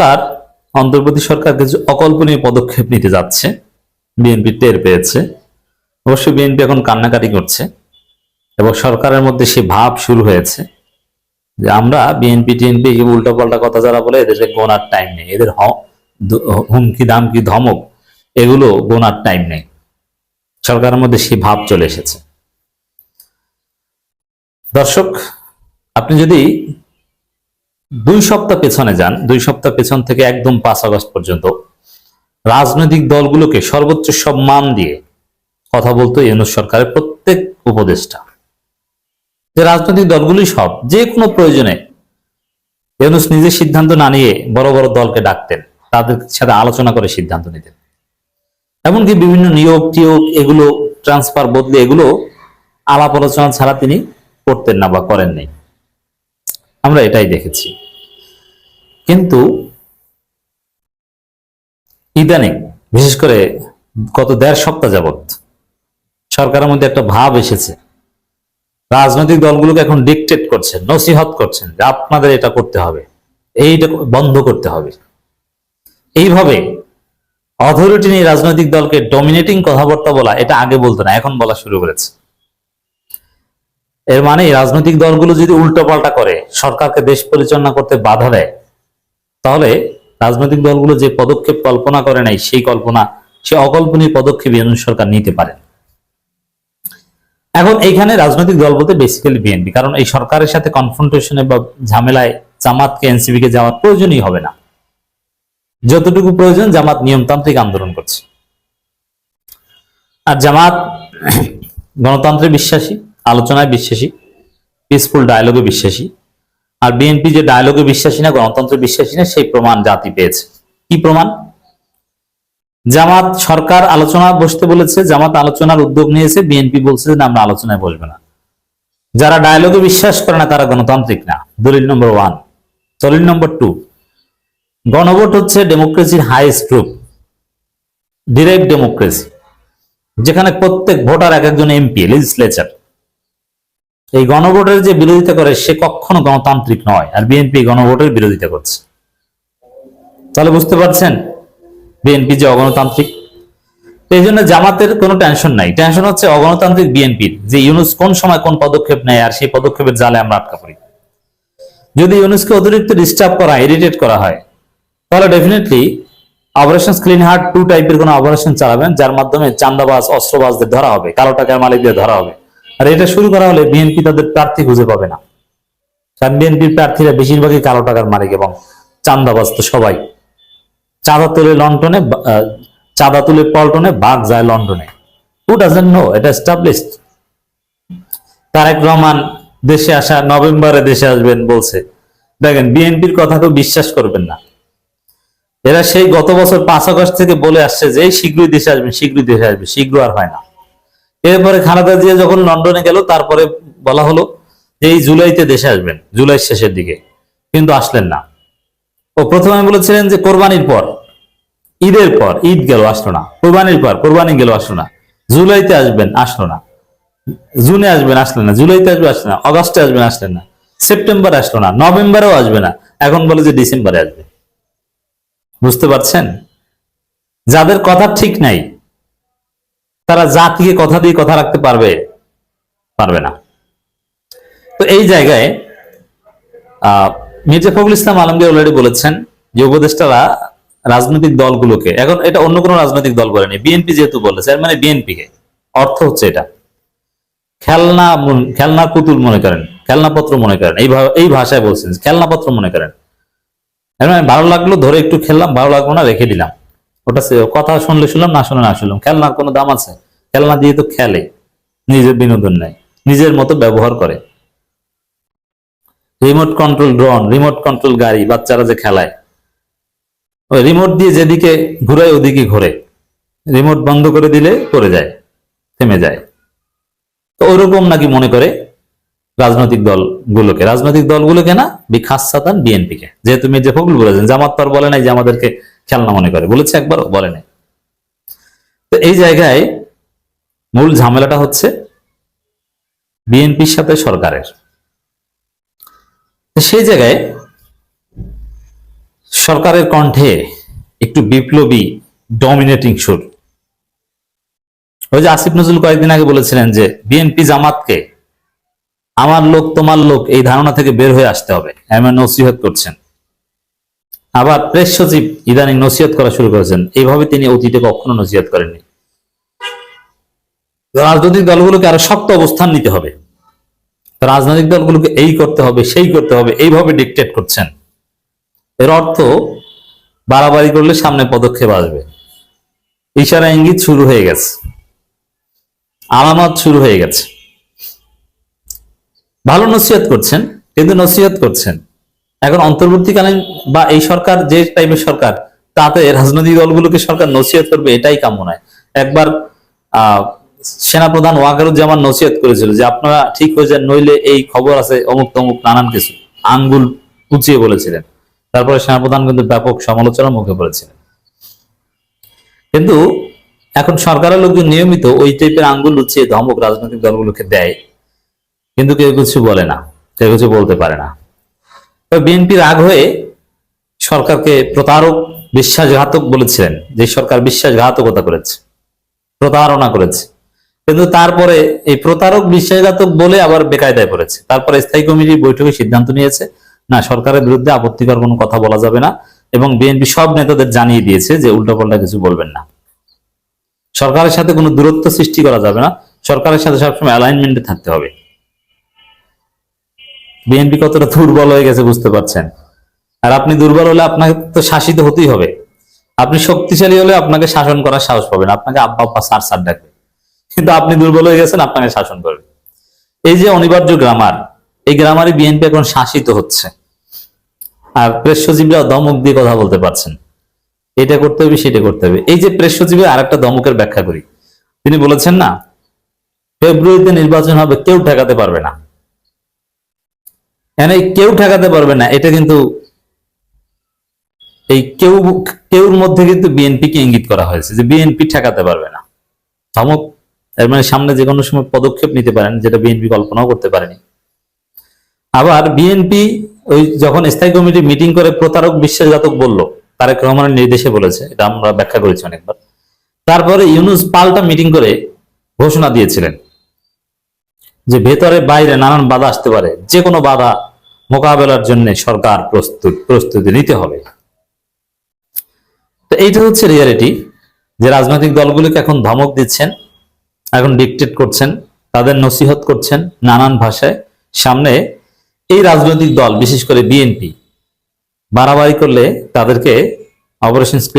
সরকার, অন্তর্বর্তী সরকার কিছু অকল্পনীয় পদক্ষেপ নিতে যাচ্ছে। বিএনপি টের পেয়েছে। অবশ্যই বিএনপি এখন কান্নাকাটি করছে এবং সরকারের মধ্যে সে ভাব শুরু হয়েছে যে আমরা বিএনপি টিএনপি উল্টো পাল্টা কথা যারা বলে এদেরকে গোনার টাইম নেই। এদের হুমকি, দামকি, ধমক, এগুলো গোনার টাইম নেই। সরকারের মধ্যে সেই ভাব চলে এসেছে। দর্শক, আপনি যদি দুই সপ্তাহ পেছনে যান, দুই সপ্তাহ পেছন থেকে একদম পাঁচ আগস্ট পর্যন্ত। রাজনৈতিক দলগুলোকে সর্বোচ্চ সম্মান দিয়ে কথা বলতো ইউনুস সরকারের প্রত্যেক উপদেষ্টা। যে রাজনৈতিক দলগুলি সব, যে কোনো প্রয়োজনে ইউনুস নিজের সিদ্ধান্ত না নিয়ে বড় বড় দলকে ডাকতেন, তাদের সাথে আলোচনা করে সিদ্ধান্ত নিতেন। এমনকি বিভিন্ন নিয়োগ টিয়োগ এগুলো, ট্রান্সফার বদলে এগুলো আলাপ আলোচনা ছাড়া তিনি করতেন না বা করেন নাই। আমরা এটাই দেখেছি। কিন্তু ইদানিং, বিশেষ করে গত দেড় সপ্তাহ যাবত সরকারের মধ্যে একটা ভাব এসেছে। রাজনৈতিক দলগুলোকে এখন ডিকটেট করছেন নসিহত করছেন যে আপনাদের এটা করতে হবে, এইটা বন্ধ করতে হবে। এইভাবে অথরিটি নিয়ে রাজনৈতিক দলকে ডমিনেটিং কথাবার্তা বলা, এটা আগে বলতো না, এখন বলা শুরু করেছে। এর মানে রাজনৈতিক দলগুলো যদি উল্টো পাল্টা করে, সরকারকে দেশ পরিচালনা করতে বাধা দেয়, তাহলে রাজনৈতিক দলগুলো যে পদক্ষেপ কল্পনা করে নাই, সেই কল্পনা, সে অকল্পনীয় পদক্ষেপ ইউনিয়ন সরকার নিতে পারে। এখন এইখানে রাজনৈতিক দল বলতে বেসিক্যালি বিএনপি কারণ এই সরকারের সাথে কনফ্রন্টেশনে বা ঝামেলায় জামাতকে এনসিপি কে যাওয়ার প্রয়োজনই হবে না। যতটুকু প্রয়োজন, জামাত নিয়মতান্ত্রিক আন্দোলন করছে। আর জামাত গণতন্ত্রে বিশ্বাসী। আলোচনায় বিশ্বাসী পিসফুল ডায়লগে বিশ্বাসী। আর বিএনপি যে ডায়লগে বিশ্বাসী না, গণতন্ত্রে বিশ্বাসী না, সেই প্রমাণ জাতি পেয়েছে। কি প্রমাণ? জামাত সরকার আলোচনা বসতে বলেছে, জামাত আলোচনার উদ্যোগ নিয়েছে বিএনপি বলছে যে আমরা আলোচনায় বসবে না। যারা ডায়লগে বিশ্বাস করে না, তারা গণতান্ত্রিক না। দলিল নম্বর ওয়ান দলিল নম্বর টু গণভোট হচ্ছে ডেমোক্রেসির হাইয়েস্ট রূপ ডিরেক্ট ডেমোক্রেসি যেখানে প্রত্যেক ভোটার এক একজন এমপি লেজিসলেচার এই গণভোটের যে বিরোধিতা করে সে কখনো গণতান্ত্রিক নয়, আর বিএনপি গণভোটের বিরোধিতা করছে। তাহলে বুঝতে পারছেন বিএনপি যে অগণতান্ত্রিক? এই জন্য জামাতের কোনো টেনশন নাই। টেনশন হচ্ছে অগণতান্ত্রিক বিএনপির যে ইউনুস কোন সময় কোন পদক্ষেপ নেয় আর সেই পদক্ষেপের জালে আমরা আটকা পড়ি। যদি ইউনুসকে অতিরিক্ত ডিস্টার্ব করা ইরিটেট করা হয়, তাহলে definitely operation clean heart two টাইপের কোন অপারেশন চালাবেন, যার মাধ্যমে চান্দাবাজ, অস্ত্রবাজদের ধরা হবে, কালো টাকার মালিকদের ধরা হবে। আর এটা শুরু করা হলে বিএনপি তাদের প্রার্থী খুঁজে পাবে না। কারণ বিএনপির প্রার্থীরা বেশিরভাগই কালো টাকার মালিক এবং চান্দাবাজ তো সবাই। চাঁদা তুলে লন্ডনে চাঁদা তুলে পল্টনে বাঘ যায় লন্ডনে। হু ডাজেন্ট নো এটা এস্টাবলিশড তারেক রহমান দেশে আসা, নভেম্বরে দেশে আসবেন বলছে। দেখেন বিএনপির কথা কেউ বিশ্বাস করবেন না। এরা সেই গত বছর পাঁচ আগস্ট থেকে বলে আসছে যে শীঘ্রই দেশে আসবেন, শীঘ্রই দেশে আসবে শীঘ্র আর হয় না। এরপরে খালেদা জিয়া যখন লন্ডনে গেল, তারপরে বলা হলো যে এই জুলাইতে দেশে আসবেন, জুলাই শেষের দিকে। কিন্তু আসলেন না। ও প্রথমে বলেছিলেন যে কোরবানির পর, ঈদের পর, ঈদ গেল, আসলো না। কোরবানির পর, কোরবানি গেল, আসলো না। জুলাইতে আসবেন, আসলো না। জুনে আসবেন, আসলেন না। জুলাইতে আসবে আসলেন না। অগস্টে আসবেন, আসলেন না। সেপ্টেম্বর আসলো না। নভেম্বরেও আসবে না। এখন বলে যে ডিসেম্বরে আসবে। বুঝতে পারছেন? যাদের কথা ঠিক নাই তারা জাতিকে কথা দিয়ে কথা রাখতে পারবে পারবে না। তো এই জায়গায় মির্জা ফখরুল ইসলাম আলমগীর অলরেডি বলেছেন যে উপদেষ্টারা রাজনৈতিক দলগুলোকে, এখন এটা অন্য কোনো রাজনৈতিক দল বলেনি বিএনপি যেহেতু বলেছে মানে বিএনপি কে, অর্থ হচ্ছে এটা। খেলনা মন- খেলনা পুতুল মনে করেন খেলনাপত্র মনে করেন, এই এই ভাষায় বলছেন খেলনাপত্র মনে করেন। মানে ভালো লাগল, ধরে একটু খেললাম, ভালো লাগল না, রেখে দিলাম। ওটা কথা শুনলে শুনলাম, না শুনলে না শুনলাম। খেলনার কোনো দাম আছে? খেলনা দিয়ে তো খেলে। নিজের বিনোদন নেয়, নিজের মতো ব্যবহার করে। Remote control drone remote control গাড়ি, বাচ্চারা যে খেলায়। ওই রিমোট দিয়ে যেদিকে ঘুরায় ওদিকে ঘোরে। রিমোট বন্ধ করে দিলে পড়ে যায়, থেমে যায়। তো ওরকম নাকি মনে করে রাজনৈতিক দলগুলোকে। রাজনৈতিক দলগুলোকে না বিখাস সাতান বিএনপি কে। যেহেতু মির্জা ফখরুল বলেছেন, জামাত তো বলে নাই যে আমাদেরকে খেলনা মনে করে। বলেছে একবারও বলে নাই। তো এই জায়গায় মূল ঝামেলাটা হচ্ছে বিএনপির সাথে সরকারের। সেই জায়গায় সরকারের কণ্ঠে একটু বিপ্লবী ডমিনেটিং সুর। ওই যে আসিফ নজরুল কয়েকদিন আগে বলেছিলেন যে, বিএনপি জামাতকে আমার লোক, তোমার লোক, এই ধারণা থেকে বের হয়ে আসতে হবে। এমন নসিহত করছেন। আবার প্রেস সচিব ইদানিং নসিহত করা শুরু করেছেন। এইভাবে তিনি অতীতে কখনো নসিহত করেননি। রাজনৈতিক দলগুলোকে আরও শক্ত অবস্থান নিতে হবে। রাজনৈতিক দলগুলোকে এই করতে হবে, সেই করতে হবে, এইভাবে ডিকটেট করছেন। এর অর্থ, বাড়াবাড়ি করলে সামনে পদক্ষেপ আসবে। ইশারা ইঙ্গিত শুরু হয়ে গেছে। আলামত শুরু হয়ে গেছে। ভালো নসিহত করছেন, কিন্তু নসিহত করছেন। এখন অন্তর্বর্তীকালীন বা এই সরকার, যে টাইপের সরকার, তাতে রাজনৈতিক দলগুলোকে সরকার নসিহত করবে, এটাই কাম্য নয়। একবার সেনাপ্রধান ওয়াকারুজ্জামান নসিহত করেছিল যে, আপনারা ঠিক হয়ে যান নইলে এই খবর আছে অমুক তমুক নানান কিছু। আঙ্গুল উঁচিয়ে বলেছিলেন। তারপরে সেনাপ্রধান কিন্তু ব্যাপক সমালোচনার মুখে পড়েছিলেন। কিন্তু এখন সরকারের লোকজন নিয়মিত ওই টাইপের আঙ্গুল উঁচিয়ে ধমক রাজনৈতিক দলগুলোকে দেয়, কিন্তু কেউ কিছু বলে না, কেউ কিছু বলতে পারে না। বিএনপি রাগ হয়ে সরকারকে প্রতারক বিশ্বাসঘাতক বলেছিলেন, যে সরকার বিশ্বাসঘাতকতা করেছে, প্রতারণা করেছে। কিন্তু তারপরে এই প্রতারক বিশ্বাসঘাতক বলে আবার বেকায়দায় পড়েছে। তারপরে স্থায়ী কমিটির বৈঠকে সিদ্ধান্ত নিয়েছে, না, সরকারের বিরুদ্ধে আপত্তিকর কোনো কথা বলা যাবে না এবং বিএনপি সব নেতাদের জানিয়ে দিয়েছে যে উল্টাপাল্টা কিছু বলবেন না। সরকারের সাথে কোনো দূরত্ব সৃষ্টি করা যাবে না। সরকারের সাথে সবসময় অ্যালাইনমেন্টে থাকতে হবে। বিএনপি কতটা দুর্বল হয়ে গেছে বুঝতে পারছেন। আর আপনি দুর্বল হলে আপনাকে তো শাসিত হতেই হবে। আপনি শক্তিশালী হলে আপনাকে শাসন করার সাহস পাবেন, আপনাকে আব্বা আব্বা সার সার ডাকবে। কিন্তু আপনি দুর্বল হয়ে গেছেন, আপনাকে শাসন করবে। এই যে অনিবার্য গ্রামার এই গ্রামারে বিএনপি এখন শাসিত হচ্ছে। আর প্রেস সচিবরা দমক দিয়ে কথা বলতে পারছেন। এটা করতে হবে, সেটা করতে হবে। এই যে প্রেস সচিবের আর একটা দমকের ব্যাখ্যা করি। তিনি বলেছেন না, ফেব্রুয়ারিতে নির্বাচন হবে, কেউ ঠেকাতে পারবে না। এখানে কেউ ঠেকাতে পারবে না। এটা কিন্তু এই কেউ, কেউর মধ্যে কিন্তু বিএনপি কে ইঙ্গিত করা হয়েছে যে বিএনপি ঠেকাতে পারবে না। ধমক, এর মানে সামনে যে কোনো সময় পদক্ষেপ নিতে পারেন, যেটা বিএনপি কল্পনাও করতে পারেনি। আবার বিএনপি ওই যখন স্থায়ী কমিটি মিটিং করে প্রতারক বিশ্বাসঘাতক বলল, তারেক রহমানের নির্দেশে বলেছে, এটা আমরা ব্যাখ্যা করেছি অনেকবার। তারপরে ইউনুস পাল্টা মিটিং করে ঘোষণা দিয়েছিলেন যে ভেতরে বাইরে নানান বাধা আসতে পারে যে কোনো বাধা মোকাবেলার জন্য সরকার প্রস্তুত, প্রস্তুতি নিতে হবে। তো এইটা হচ্ছে রিয়ালিটি যে রাজনৈতিক দলগুলোকে এখন ধমক দিচ্ছেন, এখন ডিকটেট করছেন, তাদের নসিহত করছেন নানান ভাষায়। সামনে এই রাজনৈতিক দল, বিশেষ করে বিএনপি বাড়াবাড়ি করলে তাদেরকে অপারেশন স্ক্রিন